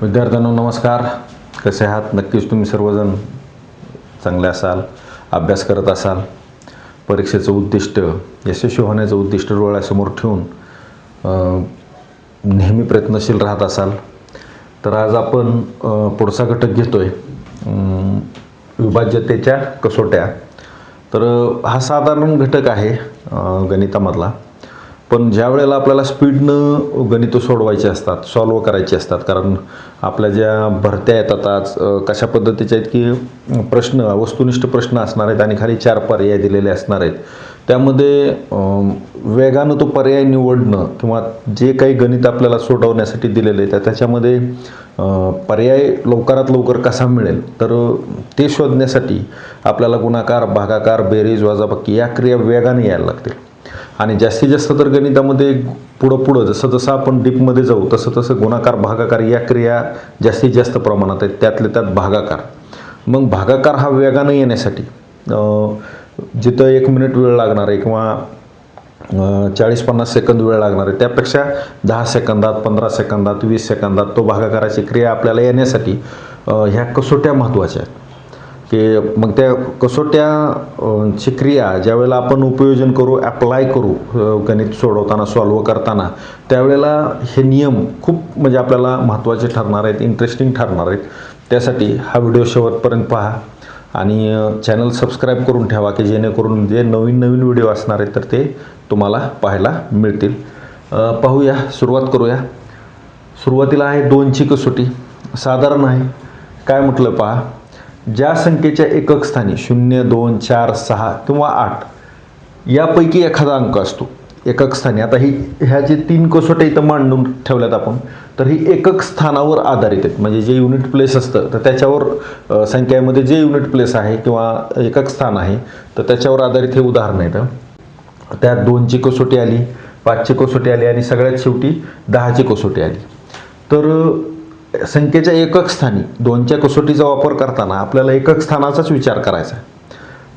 विद्यार्थ्यांनो नमस्कार. कसे आहात? नक्कीच तुम्ही सर्वजण चांगले असाल अभ्यास करत असाल. परीक्षेचं उद्दिष्ट यशस्वी होण्याचं उद्दिष्ट डोळ्यासमोर ठेवून नेहमी प्रयत्नशील राहत असाल. तर आज आपण पुढचा घटक घेतो आहे विभाज्यतेच्या कसोट्या. तर हा साधारण घटक आहे गणितामधला. पण ज्या वेळेला आपल्याला स्पीडनं गणितं सोडवायची असतात सॉल्व करायची असतात कारण आपल्या ज्या भरत्या येतात आज कशा पद्धतीच्या आहेत की प्रश्न वस्तुनिष्ठ प्रश्न असणार आहेत आणि खाली चार पर्याय दिलेले असणार आहेत. त्यामध्ये वेगानं तो पर्याय निवडणं किंवा जे काही गणित आपल्याला सोडवण्यासाठी दिलेले आहे त्या त्याच्यामध्ये पर्याय लवकरात लवकर कसा मिळेल? तर ते शोधण्यासाठी आपल्याला गुणाकार भागाकार बेरीज वजाबाकी या क्रिया वेगाने यायला लागतील. आणि जास्तीत जास्त तर गणितामध्ये पुढं पुढं जसं जसं आपण डीपमध्ये जाऊ तसं तसं गुणाकार भागाकार या क्रिया जास्तीत जास्त प्रमाणात आहेत त्यातले त्यात भागाकार. मग भागाकार हा वेगानं येण्यासाठी जिथं एक मिनिट वेळ लागणार आहे किंवा चाळीस पन्नास सेकंद वेळ लागणार आहे त्यापेक्षा दहा सेकंदात पंधरा सेकंदात वीस सेकंदात तो भागाकाराची क्रिया आपल्याला येण्यासाठी ह्या कसोट्या महत्त्वाच्या आहेत. की मग त्या कसोट्याची क्रिया ज्यावेळेला आपण उपयोजन करू अप्लाय करू गणित सोडवताना सॉल्व करताना त्यावेळेला हे नियम खूप म्हणजे आपल्याला महत्त्वाचे ठरणार आहेत इंटरेस्टिंग ठरणार आहेत. त्यासाठी हा व्हिडिओ शेवटपर्यंत पहा आणि चॅनल सबस्क्राईब करून ठेवा की जेणेकरून जे नवीन नवीन व्हिडिओ असणार आहेत तर ते तुम्हाला पाहायला मिळतील. पाहूया सुरुवात करूया. सुरुवातीला आहे दोनची कसोटी. साधारण आहे. काय म्हटलं पहा? ज्या संख्येच्या एकक स्थानी शून्य दोन चार सहा किंवा आठ यापैकी एखादा अंक असतो. एकक स्थानी. आता ही ह्या जे तीन कसोट्या इथं मांडून ठेवल्यात आपण. तर ही एकक स्थानावर आधारित आहेत. म्हणजे जे युनिट प्लेस असतं तर त्याच्यावर संख्यामध्ये जे युनिट प्लेस आहे किंवा एकक स्थान आहे तर त्याच्यावर आधारित हे उदाहरण आहे त्यात दोनची कसोटी आली पाचची कसोटी आली आणि सगळ्यात शेवटी दहाची कसोटी आली. तर संख्येच्या एकक स्थानी दोनच्या कसोटीचा वापर करताना आपल्याला एकक स्थानाचाच विचार करायचा आहे.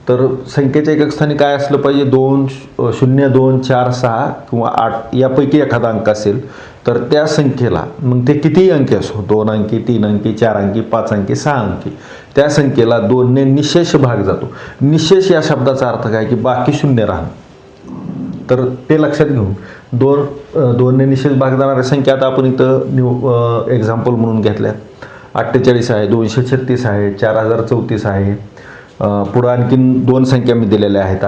तर संख्येच्या एकक स्थानी काय असलं पाहिजे? दोन श- शून्य दोन चार सहा किंवा आठ यापैकी एखादा अंक असेल तर त्या संख्येला मग ते कितीही अंकी असो दोन अंकी तीन अंकी चार अंकी पाच अंकी सहा अंकी त्या संख्येला दोनने निशेष भाग जातो. निशेष या शब्दाचा अर्थ काय? की बाकी शून्य राहणं. तर ते लक्षात घेऊन दोन दोनने निषेध भाग जाणाऱ्या संख्या आता आपण इथं न्यू एक्झाम्पल म्हणून घेतल्या अठ्ठेचाळीस आहे दोनशे छत्तीस आहे चार हजार चौतीस आहे. पुढं आणखीन दोन संख्या मी दिलेल्या आहेत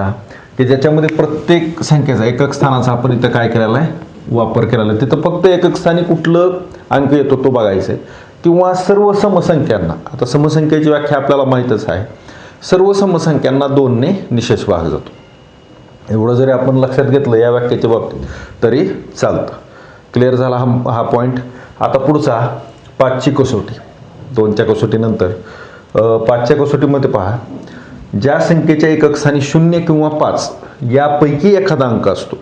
की ज्याच्यामध्ये प्रत्येक संख्येचा एकक स्थानाचा आपण इथं काय केलेला आहे वापर केलेला. आहे तिथं फक्त एकक स्थानी कुठलं अंक येतो तो बघायचा आहे. किंवा सर्व समसंख्यांना आता समसंख्येची व्याख्या आपल्याला माहीतच आहे. सर्व समसंख्यांना दोनने निशेष भाग जातो. एवढं जरी आपण लक्षात घेतलं या वाक्याच्या बाबतीत तरी चालतं. क्लिअर झाला हा हा पॉईंट आता पुढचा पाचची कसोटी. दोनच्या कसोटीनंतर. पाचच्या कसोटीमध्ये पहा. ज्या संख्येच्या एकक स्थानी शून्य किंवा पाच यापैकी एखादा अंक असतो.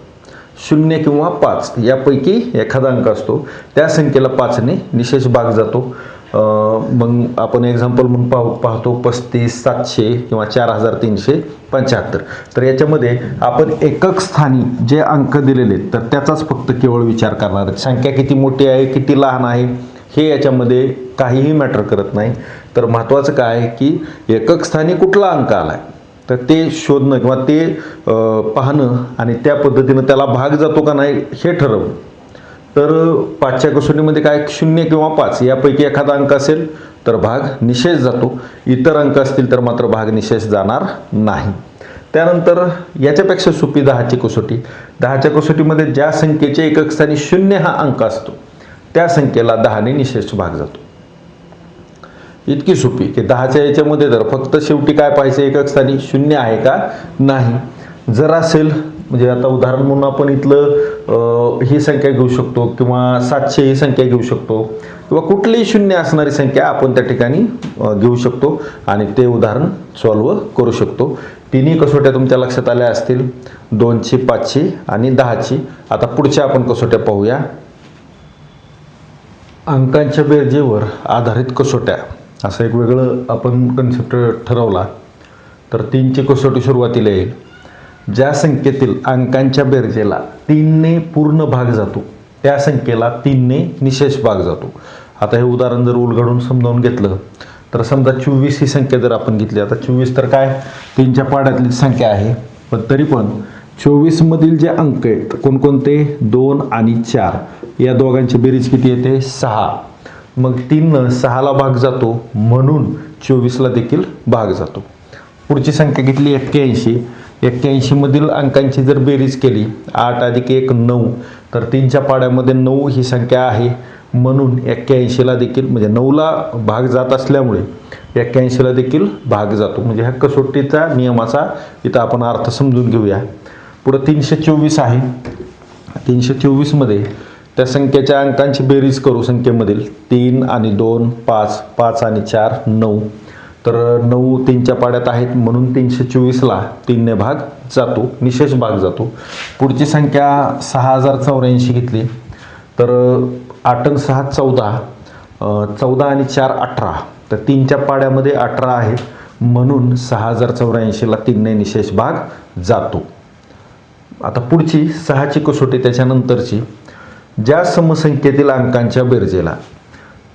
शून्य किंवा पाच यापैकी एखादा अंक असतो. त्या संख्येला पाचने निशेष भाग जातो. मग आपण एक्झाम्पल म्हणून पाह पाहतो पस्तीस सातशे किंवा चार हजार तीनशे पंच्याहत्तर. तर याच्यामध्ये आपण एकक स्थानी जे अंक दिलेले आहेत तर त्याचाच फक्त केवळ विचार करणार आहेत. संख्या किती मोठी आहे किती लहान आहे हे याच्यामध्ये काहीही मॅटर करत नाही. तर महत्त्वाचं काय आहे की एकक स्थानी कुठला अंक आला आहे तर ते शोधणं किंवा ते पाहणं आणि त्या पद्धतीनं त्याला भाग जातो का नाही हे ठरवणं. तर पाचच्या कसोटीमध्ये काय शून्य किंवा पाच यापैकी एखादा अंक असेल तर भाग निशेष जातो. इतर अंक असतील तर मात्र भाग निशेष जाणार नाही. त्यानंतर याच्यापेक्षा सोपी दहाची कसोटी. दहाच्या कसोटीमध्ये ज्या संख्येच्या एकक स्थानी शून्य हा अंक असतो त्या संख्येला दहाने निशेष भाग जातो. इतकी सोपी की दहाच्या याच्यामध्ये जर फक्त शेवटी काय पाहिजे एकक स्थानी शून्य आहे का? नाही. जर असेल म्हणजे आता उदाहरण म्हणून आपण इथलं ही संख्या घेऊ शकतो किंवा सातशे ही संख्या घेऊ शकतो किंवा कुठलीही शून्य असणारी संख्या आपण त्या ठिकाणी घेऊ शकतो आणि ते उदाहरण सॉल्व करू शकतो. तिन्ही कसोट्या तुमच्या लक्षात आल्या असतील. दोनची पाचशी आणि दहाची आता पुढच्या आपण कसोट्या पाहूया. अंकांच्या बेरजेवर आधारित कसोट्या. असं एक वेगळं आपण कन्सेप्ट ठरवला. तर तीनची कसोटी सुरुवातीला येईल. ज्या संख्येतील अंकांच्या बेरजेला तीनने पूर्ण भाग जातो त्या संख्येला तीनने निशेष भाग जातो. आता हे उदाहरण जर उलगडून समजावून घेतलं तर समजा चोवीस ही संख्या जर आपण घेतली आता चोवीस तर काय? तीनच्या पाड्यातली संख्या आहे. पण तरी पण चोवीसमधील जे अंक आहेत कोणकोणते? दोन आणि चार. या दोघांची बेरीज किती येते? सहा. मग तीननं सहाला भाग जातो म्हणून चोवीसला देखील भाग जातो. पुढची संख्या घेतली एक्क्याऐंशी. एक्क्याऐंशीमधील अंकांची जर बेरीज केली आठ अधिक एक नऊ तर तीनच्या पाड्यामध्ये नऊ ही संख्या आहे. म्हणून एक्क्याऐंशीला देखील म्हणजे नऊला भाग जात असल्यामुळे एक्क्याऐंशीला देखील भाग जातो. म्हणजे ह्या कसोटीचा नियमाचा इथं आपण अर्थ समजून घेऊया. पुढं तीनशे चोवीस आहे. तीनशे चोवीसमध्ये त्या संख्येच्या अंकांची बेरीज करू संख्येमधील तीन आणि दोन पाच पाच आणि चार नऊ. तर नऊ तीनच्या पाड्यात आहेत म्हणून तीनशे चोवीसला तीनने भाग जातो निशेष भाग जातो. पुढची संख्या सहा हजार चौऱ्याऐंशी घेतली. तर आठ सहा चौदा चौदा आणि चार अठरा. तर तीनच्या पाड्यामध्ये अठरा आहेत म्हणून सहा हजार चौऱ्याऐंशीला तीनने निशेष भाग जातो. आता पुढची सहाची कसोटी त्याच्यानंतरची. ज्या समसंख्येतील अंकांच्या बेरजेला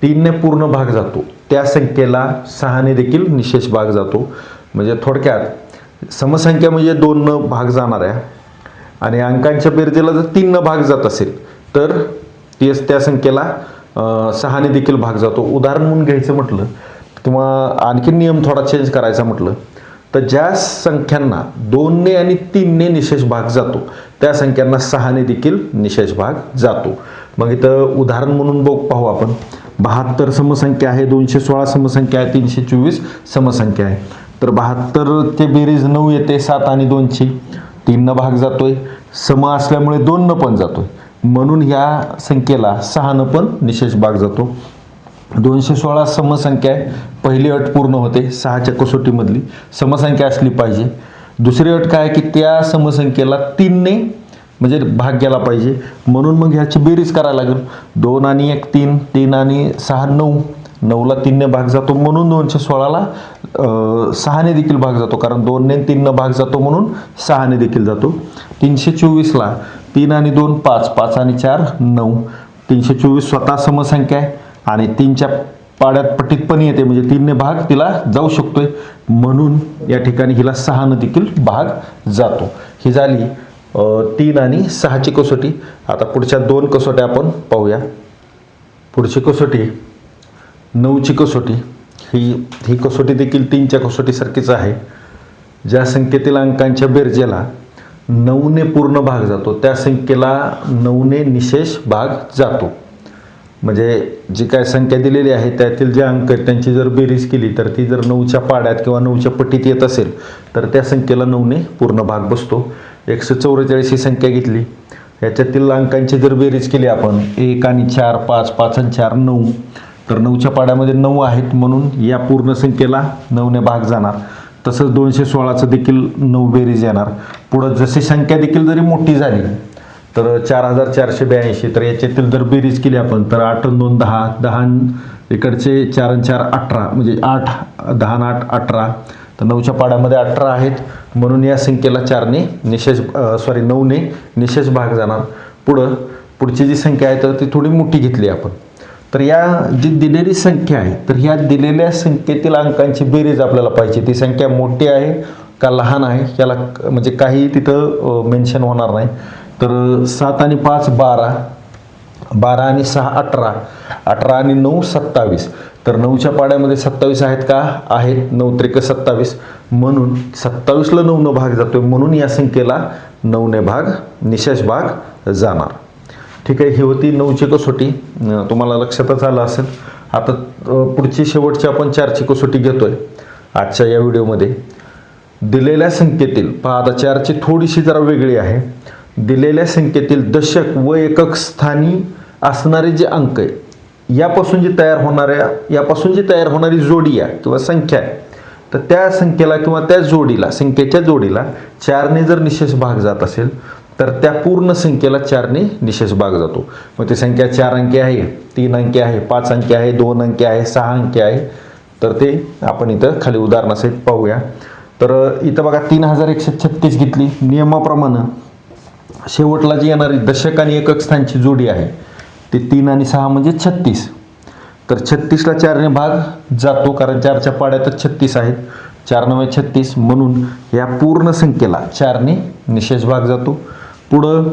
तीनने पूर्ण भाग जातो. त्या संख्येला सहाने देखील निशेष भाग जातो. म्हणजे थोडक्यात समसंख्या म्हणजे दोननं भाग जाणाऱ्या आणि अंकांच्या बेरजेला जर तीननं भाग जात असेल तर ती त्या संख्येला सहाने देखील भाग जातो. उदाहरण म्हणून घ्यायचं म्हटलं किंवा आणखी नियम थोडा चेंज करायचा म्हटलं तर ज्या संख्यांना दोनने आणि तीनने निशेष भाग जातो त्या संख्यांना सहाने देखील निशेष भाग जातो. मग इथं उदाहरण म्हणून बघ पाहू आपण. बहात्तर समसंख्या आहे दोनशे सोळा समसंख्या आहे तीनशे चोवीस समसंख्या आहे. तर बहात्तर ते बेरीज नऊ येते सात आणि दोनशे. तीननं भाग जातोय. सम असल्यामुळे दोननं पण जातोय. म्हणून ह्या संख्येला सहानं पण निशेष भाग जातो. दोनशे सोळा समसंख्या आहे. पहिली अट पूर्ण होते सहाच्या कसोटीमधली. समसंख्या असली पाहिजे. दुसरी अट काय की त्या समसंख्येला तीनने म्हणजे भाग गेला पाहिजे. म्हणून मग ह्याची बेरीज करायला लागेल. दोन आणि एक तीन तीन आणि सहा नऊ. नऊला तीनने भाग जातो म्हणून दोनशे सोळाला सहाने देखील भाग जातो. कारण दोनने तीननं भाग जातो म्हणून सहाने देखील जातो. तीनशे चोवीसला तीन आणि दोन पाच. पाच आणि चार नऊ. तीनशे चोवीस स्वतः समसंख्या आहे. आणि तीनच्या पाड्यात पटीत पण येते. म्हणजे तीनने भाग तिला जाऊ शकतोय. म्हणून या ठिकाणी हिला सहानं देखील भाग जातो. ही झाली. तीन आणि सहाची कसोटी. आता पुढच्या दोन कसोट्या आपण पाहूया. पुढची कसोटी नऊची कसोटी. ही ही कसोटी देखील तीनच्या कसोटीसारखीच आहे. ज्या संख्येतील अंकांच्या बेरजेला नऊने पूर्ण भाग जातो त्या संख्येला नऊने निशेष भाग जातो. म्हणजे जी काय संख्या दिलेली आहे त्यातील जे अंक आहेत त्यांची जर बेरीज केली तर ती जर नऊच्या पाड्यात किंवा नऊच्या पटीत येत असेल तर त्या संख्येला नऊने पूर्ण भाग बसतो. एकशे चौवेचाळीस ही संख्या घेतली. याच्यातील अंकांची जर बेरीज केली आपण एक आणि चार पाच पाच आणि चार नऊ. तर नऊच्या पाड्यामध्ये नऊ आहेत म्हणून या पूर्ण संख्येला नऊने भाग जाणार. तसंच दोनशे सोळाचं देखील नऊ बेरीज येणार. पुढं जशी संख्या देखील जरी मोठी झाली तर चार हजार चारशे ब्याऐंशी तर याच्यातील जर बेरीज केली आपण तर आठ दोन दहा दहा इकडचे चार अन् चार अठरा. म्हणजे आठ दहा आठ अठरा. तर नऊच्या पाड्यामध्ये अठरा आहेत. म्हणून या संख्येला चारने निशेष सॉरी नऊने निशेष भाग जाणार. पुढं पुढची जी संख्या आहे तर ती थोडी मोठी घेतली आपण. तर या जी दिलेली संख्या आहे तर ह्या दिलेल्या संख्येतील अंकांची बेरीज आपल्याला पाहिजे. ती संख्या मोठी आहे का लहान आहे याला म्हणजे काही तिथं मेन्शन होणार नाही. तर सात आणि पाच बारा बारा आणि सहा अठरा अठरा आणि नऊ सत्तावीस. तर नऊच्या पाड्यामध्ये सत्तावीस आहेत का? आहेत. नऊ त्रिक सत्तावीस. म्हणून सत्तावीसला नऊनं भाग जातोय. म्हणून या संख्येला नऊने भाग निशेष भाग जाणार. ठीक आहे ही होती नऊची कसोटी. तुम्हाला लक्षातच आलं असेल. आता पुढची शेवटची आपण चारची कसोटी घेतोय आजच्या या व्हिडिओमध्ये. दिलेल्या संख्येतील पहा आता चारची थोडीशी जरा वेगळी आहे. दिलेल्या संख्येतील दशक व एकक स्थानी असणारे जे अंक आहे यापासून जी तयार होणाऱ्या यापासून जी तयार होणारी जोडी आहे किंवा संख्या आहे तर त्या संख्येला किंवा त्या जोडीला संख्येच्या जोडीला चारने जर निशेष भाग जात असेल तर त्या पूर्ण संख्येला चारने निशेष भाग जातो. मग ती संख्या चार अंकी आहे तीन अंकी आहे पाच अंकी आहे दोन अंकी आहे सहा अंकी आहे. तर ते आपण इथं खाली उदाहरणासहित पाहूया. तर इथं बघा तीन हजार एकशे छत्तीस घेतली. नियमाप्रमाणे शेवटला जी येणारी दशक आणि एकक स्थानची जोडी आहे ते तीन आणि सहा म्हणजे छत्तीस. तर छत्तीसला चारने भाग जातो कारण चारच्या पाड्यातच छत्तीस आहेत. चार नव्हे म्हणजे छत्तीस म्हणून या पूर्ण संख्येला चारने निशेष भाग जातो. पुढं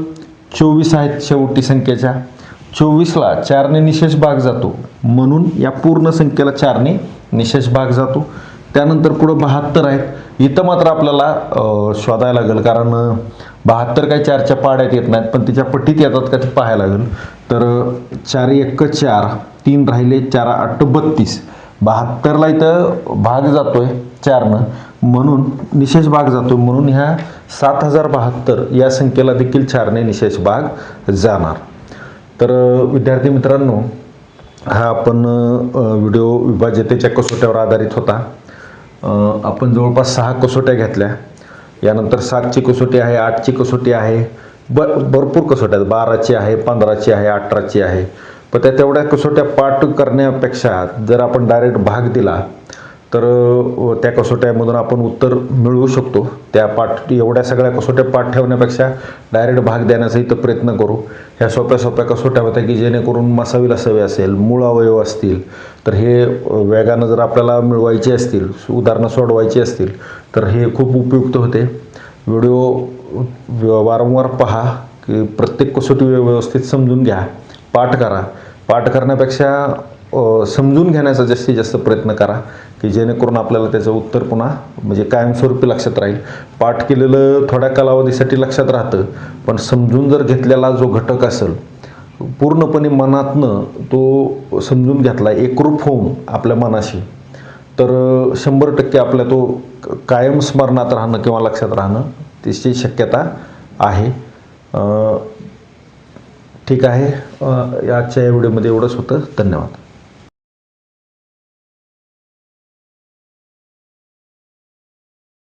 चोवीस आहेत शेवटी संख्येच्या. चोवीसला चारने निशेष भाग जातो म्हणून या पूर्ण संख्येला चारने निशेष भाग जातो. त्यानंतर पुढं बहात्तर आहेत. इथं मात्र आपल्याला शोधायला लागेल कारण बहात्तर काही चारच्या पाड्यात येत नाहीत पण तिच्या पट्टीत येतात का ते पाहायला लागेल. तर चार एक चार तीन राहिले चार आठ बत्तीस. बहात्तरला इथं भाग जातोय चारनं. म्हणून निशेष भाग जातोय. म्हणून ह्या सात हजार बहात्तर या संख्येला देखील चारने निशेष भाग जाणार. तर विद्यार्थी मित्रांनो हा आपण व्हिडिओ विभाज्यतेच्या कसोट्यावर आधारित होता. आपण जवळपास सहा कसोट्या घेतल्या. यानंतर सातची कसोटी आहे आठची कसोटी आहे ब भरपूर कसोट्या आहेत. बाराची आहे पंधराची आहे अठराची आहे. पण त्या तेवढ्या कसोट्या पाठ करण्यापेक्षा जर आपण डायरेक्ट भाग दिला तर त्या कसोट्यामधून आपण उत्तर मिळवू शकतो. त्या पाठ एवढ्या सगळ्या कसोट्या पाठ ठेवण्यापेक्षा डायरेक्ट भाग देण्याचा इथं प्रयत्न करू. ह्या सोप्या सोप्या कसोट्या होत्या की जेणेकरून मसावी सवय असेल मूळ अवयव असतील तर हे वेगानं जर आपल्याला मिळवायचे असतील उदाहरणं सोडवायची असतील तर हे खूप उपयुक्त होते. व्हिडिओ व- वारंवार पहा की प्रत्येक कसोटी व्यवस्थित समजून घ्या. पाठ करा. पाठ करण्यापेक्षा समजून घेण्याचा जास्तीत जास्त प्रयत्न करा. की जेणेकरून आपल्याला त्याचं उत्तर पुन्हा म्हणजे कायमस्वरूपी लक्षात राहील. पाठ केलेलं थोड्या कालावधीसाठी लक्षात राहतं पण समजून जर घेतलेला जो घटक असेल पूर्णपणे मनातनं तो समजून घेतला एकरूप होऊन आपल्या मनाशी तर शंभर टक्के आपल्या तो क- कायम स्मरणात राहणं किंवा लक्षात राहणं त्याची शक्यता आहे. ठीक आहे. याच्या आजच्या या व्हिडिओमध्ये एवढंच होतं. धन्यवाद.